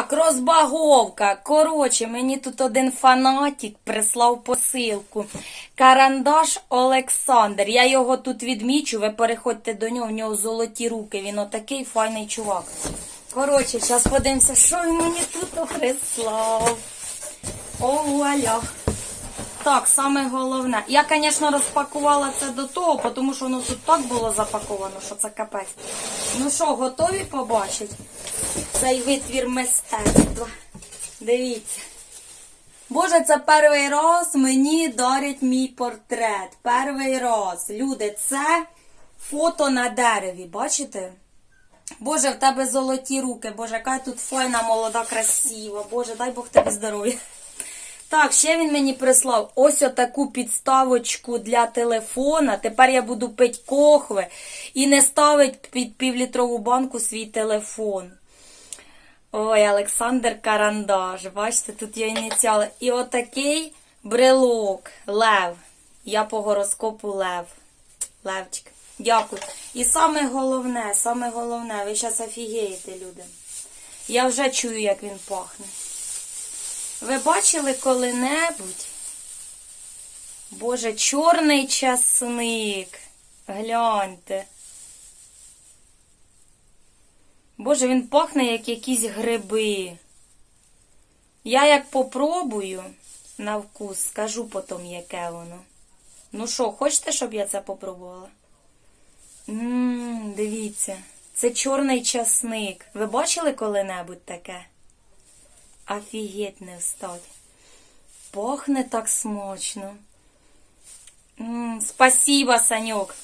Так, розбаговка. Коротше, мені тут один фанатик прислав посилку. Карандаш Олександр. Я його тут відмічу, ви переходьте до нього, в нього золоті руки. Він отакий файний чувак. Коротше, зараз подивимося, що він мені тут прислав. О, вуаля. Так, саме головне. Я, звісно, розпакувала це до того, тому що воно тут так було запаковано, що це капець. Ну що, готові побачити цей витвір мистецтва? Дивіться. Боже, це перший раз мені дарять мій портрет. Перший раз. Люди, це фото на дереві, бачите? Боже, в тебе золоті руки. Боже, яка тут файна, молода, красива. Боже, дай Бог тобі здоров'я. Так, ще він мені прислав ось отаку підставочку для телефона. Тепер я буду пити кохви і не ставить під півлітрову банку свій телефон. Ой, Олександр Карандаш. Бачите, тут є ініціали. І отакий брелок. Лев. Я по гороскопу Лев. Левчик. Дякую. І саме головне, саме головне, ви зараз офігієте, люди. Я вже чую, як він пахне. Ви бачили коли-небудь? Боже, чорний часник. Гляньте. Боже, він пахне як якісь гриби. Я як попробую на вкус, скажу потім, яке воно. Ну що, хочете, щоб я це попробувала? Ммм, дивіться, це чорний часник. Ви бачили коли-небудь таке? Офігеть встать. Пахне так смачно. М, спасибо, Саньок.